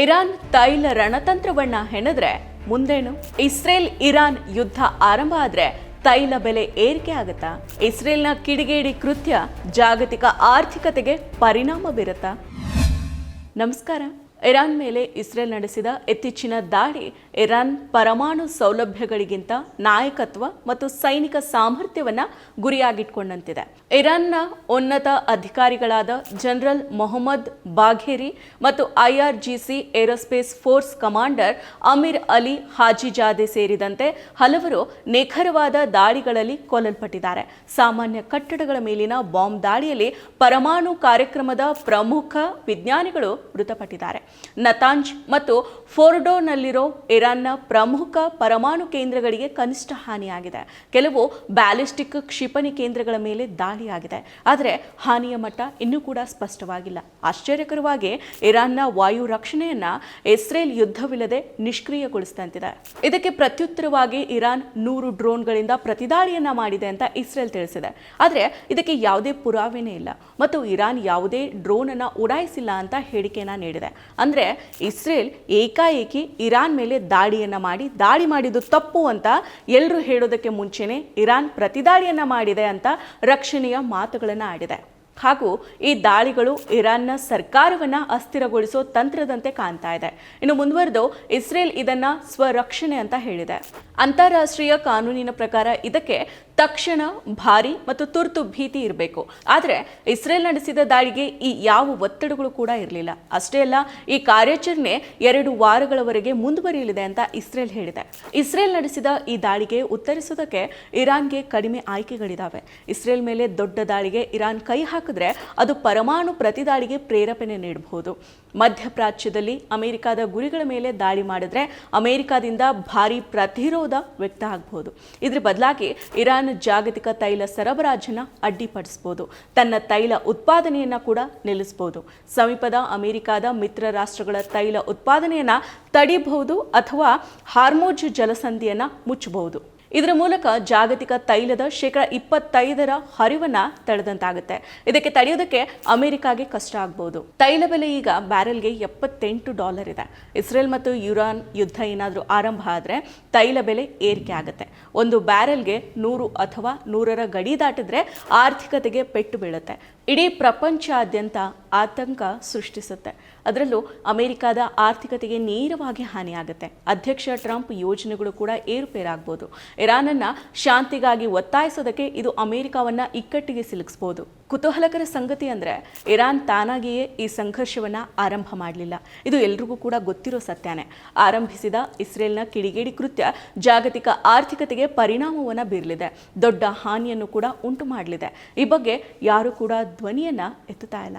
Iran ತೈಲ ರಣತಂತ್ರವನ್ನ ಹೆಣದ್ರೆ ಮುಂದೇನು? Israel Iran ಯುದ್ಧ ಆರಂಭ ಆದ್ರೆ ತೈಲ ಬೆಲೆ ಏರಿಕೆ ಆಗತ್ತಾ? ಇಸ್ರೇಲ್ನ ಕಿಡಿಗೇಡಿ ಕೃತ್ಯ ಜಾಗತಿಕ ಆರ್ಥಿಕತೆಗೆ ಪರಿಣಾಮ ಬೀರುತ್ತಾ? ನಮಸ್ಕಾರ. ಇರಾನ್ ಮೇಲೆ ಇಸ್ರೇಲ್ ನಡೆಸಿದ ಇತ್ತೀಚಿನ ದಾಳಿ ಇರಾನ್ ಪರಮಾಣು ಸೌಲಭ್ಯಗಳಿಗಿಂತ ನಾಯಕತ್ವ ಮತ್ತು ಸೈನಿಕ ಸಾಮರ್ಥ್ಯವನ್ನು ಗುರಿಯಾಗಿಟ್ಕೊಂಡಂತಿದೆ. ಇರಾನ್ನ ಉನ್ನತ ಅಧಿಕಾರಿಗಳಾದ ಜನರಲ್ ಮೊಹಮ್ಮದ್ ಬಾಘೇರಿ ಮತ್ತು IRGC aerospace force commander Amir Ali Hajizadeh ಸೇರಿದಂತೆ ಹಲವರು ನಿಖರವಾದ ದಾಳಿಗಳಲ್ಲಿ ಕೊಲ್ಲಲ್ಪಟ್ಟಿದ್ದಾರೆ. ಸಾಮಾನ್ಯ ಕಟ್ಟಡಗಳ ಮೇಲಿನ ಬಾಂಬ್ ದಾಳಿಯಲ್ಲಿ ಪರಮಾಣು ಕಾರ್ಯಕ್ರಮದ ಪ್ರಮುಖ ವಿಜ್ಞಾನಿಗಳು ಮೃತಪಟ್ಟಿದ್ದಾರೆ. ನತಾಂಜ್ ಮತ್ತು ಫೋರ್ಡೋನಲ್ಲಿರೋ ಇರಾನ್ನ ಪ್ರಮುಖ ಪರಮಾಣು ಕೇಂದ್ರಗಳಿಗೆ ಕನಿಷ್ಠ ಹಾನಿಯಾಗಿದೆ. ಕೆಲವು ಬ್ಯಾಲಿಸ್ಟಿಕ್ ಕ್ಷಿಪಣಿ ಕೇಂದ್ರಗಳ ಮೇಲೆ ದಾಳಿಯಾಗಿದೆ. ಆದರೆ ಹಾನಿಯ ಮಟ್ಟ ಇನ್ನೂ ಕೂಡ ಸ್ಪಷ್ಟವಾಗಿಲ್ಲ. ಆಶ್ಚರ್ಯಕರವಾಗಿ, ಇರಾನ್ನ ವಾಯು ರಕ್ಷಣೆಯನ್ನು ಇಸ್ರೇಲ್ ಯುದ್ಧವಿಲ್ಲದೆ ನಿಷ್ಕ್ರಿಯಗೊಳಿಸಿದಂತಿದೆ. ಇದಕ್ಕೆ ಪ್ರತ್ಯುತ್ತರವಾಗಿ ಇರಾನ್ ನೂರು ಡ್ರೋನ್ಗಳಿಂದ ಪ್ರತಿದಾಳಿಯನ್ನ ಮಾಡಿದೆ ಅಂತ ಇಸ್ರೇಲ್ ತಿಳಿಸಿದೆ. ಆದರೆ ಇದಕ್ಕೆ ಯಾವುದೇ ಪುರಾವೆನೇ ಇಲ್ಲ. ಮತ್ತು ಇರಾನ್ ಯಾವುದೇ ಡ್ರೋನ್ ಅನ್ನ ಉಡಾಯಿಸಿಲ್ಲ ಅಂತ ಹೇಳಿಕೆಯನ್ನ ನೀಡಿದೆ. ಅಂದ್ರೆ ಇಸ್ರೇಲ್ ಏಕಾಏಕಿ ಇರಾನ್ ಮೇಲೆ ದಾಳಿಯನ್ನು ಮಾಡಿ, ದಾಳಿ ಮಾಡಿದ್ದು ತಪ್ಪು ಅಂತ ಎಲ್ಲರೂ ಹೇಳೋದಕ್ಕೆ ಮುಂಚೆನೇ ಇರಾನ್ ಪ್ರತಿದಾಳಿಯನ್ನು ಮಾಡಿದೆ ಅಂತ ರಕ್ಷಣೆಯ ಮಾತುಗಳನ್ನು ಆಡಿದೆ. ಹಾಗೂ ಈ ದಾಳಿಗಳು ಇರಾನ್ನ ಸರ್ಕಾರವನ್ನು ಅಸ್ಥಿರಗೊಳಿಸೋ ತಂತ್ರದಂತೆ ಕಾಣ್ತಾ ಇದೆ. ಇನ್ನು ಮುಂದುವರೆದು ಇಸ್ರೇಲ್ ಇದನ್ನು ಸ್ವರಕ್ಷಣೆ ಅಂತ ಹೇಳಿದೆ. ಅಂತಾರಾಷ್ಟ್ರೀಯ ಕಾನೂನಿನ ಪ್ರಕಾರ ಇದಕ್ಕೆ ತಕ್ಷಣ ಭಾರಿ ಮತ್ತು ತುರ್ತು ಭೀತಿ ಇರಬೇಕು. ಆದರೆ ಇಸ್ರೇಲ್ ನಡೆಸಿದ ದಾಳಿಗೆ ಈ ಯಾವ ಒತ್ತಡಗಳು ಕೂಡ ಇರಲಿಲ್ಲ. ಅಷ್ಟೇ ಅಲ್ಲ, ಈ ಕಾರ್ಯಾಚರಣೆ ಎರಡು ವಾರಗಳವರೆಗೆ ಮುಂದುವರಿಯಲಿದೆ ಅಂತ ಇಸ್ರೇಲ್ ಹೇಳಿದೆ. ಇಸ್ರೇಲ್ ನಡೆಸಿದ ಈ ದಾಳಿಗೆ ಉತ್ತರಿಸೋದಕ್ಕೆ ಇರಾನ್ಗೆ ಕಡಿಮೆ ಆಯ್ಕೆಗಳಿದ್ದಾವೆ ಇಸ್ರೇಲ್ ಮೇಲೆ ದೊಡ್ಡ ದಾಳಿಗೆ ಇರಾನ್ ಕೈ ಹಾಕಿದ್ರೆ ಅದು ಪರಮಾಣು ಪ್ರತಿದಾಳಿಗೆ ಪ್ರೇರೇಪಣೆ ನೀಡಬಹುದು. ಮಧ್ಯಪ್ರಾಚ್ಯದಲ್ಲಿ ಅಮೆರಿಕದ ಗುರಿಗಳ ಮೇಲೆ ದಾಳಿ ಮಾಡಿದ್ರೆ ಅಮೆರಿಕದಿಂದ ಭಾರಿ ಪ್ರತಿರೋಧ ವ್ಯಕ್ತ ಆಗಬಹುದು ಇದ್ರ ಬದಲಾಗಿ ಇರಾನ್ ಜಾಗತಿಕ ತೈಲ ಸರಬರಾಜನ್ನ ಅಡ್ಡಿಪಡಿಸಬಹುದು ತನ್ನ ತೈಲ ಉತ್ಪಾದನೆಯನ್ನ ಕೂಡ ನಿಲ್ಲಿಸಬಹುದು ಸಮೀಪದ ಅಮೆರಿಕದ ಮಿತ್ರ ರಾಷ್ಟ್ರಗಳ ತೈಲ ಉತ್ಪಾದನೆಯನ್ನ ತಡಿಬಹುದು ಅಥವಾ ಹಾರ್ಮೋಜ್ ಜಲಸಂಧಿಯನ್ನ ಮುಚ್ಚಬಹುದು. ಇದರ ಮೂಲಕ ಜಾಗತಿಕ ತೈಲದ ಶೇಕಡ ಇಪ್ಪತ್ತೈದರ ಹರಿವನ್ನ ತಡೆದಂತಾಗುತ್ತೆ ಇದಕ್ಕೆ ತಡೆಯೋದಕ್ಕೆ ಅಮೆರಿಕಾಗೆ ಕಷ್ಟ ಆಗ್ಬೋದು. ತೈಲ ಬೆಲೆ ಈಗ ಬ್ಯಾರೆಲ್ಗೆ ಎಪ್ಪತ್ತೆಂಟು ಡಾಲರ್ ಇದೆ. ಇಸ್ರೇಲ್ ಮತ್ತು ಯುರಾನ್ ಯುದ್ಧ ಏನಾದರೂ ಆರಂಭ ಆದರೆ ತೈಲ ಬೆಲೆ ಏರಿಕೆ ಆಗುತ್ತೆ. ಒಂದು ಬ್ಯಾರೆಲ್ಗೆ ನೂರು ಅಥವಾ ನೂರರ ಗಡಿ ದಾಟಿದ್ರೆ ಆರ್ಥಿಕತೆಗೆ ಪೆಟ್ಟು ಬೀಳುತ್ತೆ. ಇಡೀ ಪ್ರಪಂಚಾದ್ಯಂತ ಆತಂಕ ಸೃಷ್ಟಿಸುತ್ತೆ. ಅದರಲ್ಲೂ ಅಮೆರಿಕದ ಆರ್ಥಿಕತೆಗೆ ನೇರವಾಗಿ ಹಾನಿಯಾಗುತ್ತೆ. ಅಧ್ಯಕ್ಷ ಟ್ರಂಪ್ ಯೋಜನೆಗಳು ಕೂಡ ಏರುಪೇರಾಗ್ಬೋದು. ಇರಾನನ್ನ ಶಾಂತಿಗಾಗಿ ಒತ್ತಾಯಿಸೋದಕ್ಕೆ ಇದು ಅಮೆರಿಕವನ್ನ ಇಕ್ಕಟ್ಟಿಗೆ ಸಿಲುಕಿಸ್ಬೋದು. ಕುತೂಹಲಕರ ಸಂಗತಿ ಅಂದರೆ ಇರಾನ್ ತಾನಾಗಿಯೇ ಈ ಸಂಘರ್ಷವನ್ನ ಆರಂಭ ಮಾಡಲಿಲ್ಲ. ಇದು ಎಲ್ರಿಗೂ ಕೂಡ ಗೊತ್ತಿರೋ ಸತ್ಯನೇ. ಆರಂಭಿಸಿದ ಇಸ್ರೇಲ್ನ ಕಿಡಿಗೇಡಿ ಕೃತ್ಯ ಜಾಗತಿಕ ಆರ್ಥಿಕತೆಗೆ ಪರಿಣಾಮವನ್ನು ಬೀರಲಿದೆ. ದೊಡ್ಡ ಹಾನಿಯನ್ನು ಕೂಡ ಉಂಟು ಮಾಡಲಿದೆ. ಈ ಬಗ್ಗೆ ಯಾರು ಕೂಡ ಧ್ವನಿಯನ್ನ ಎತ್ತುತ್ತಾ ಇಲ್ಲ.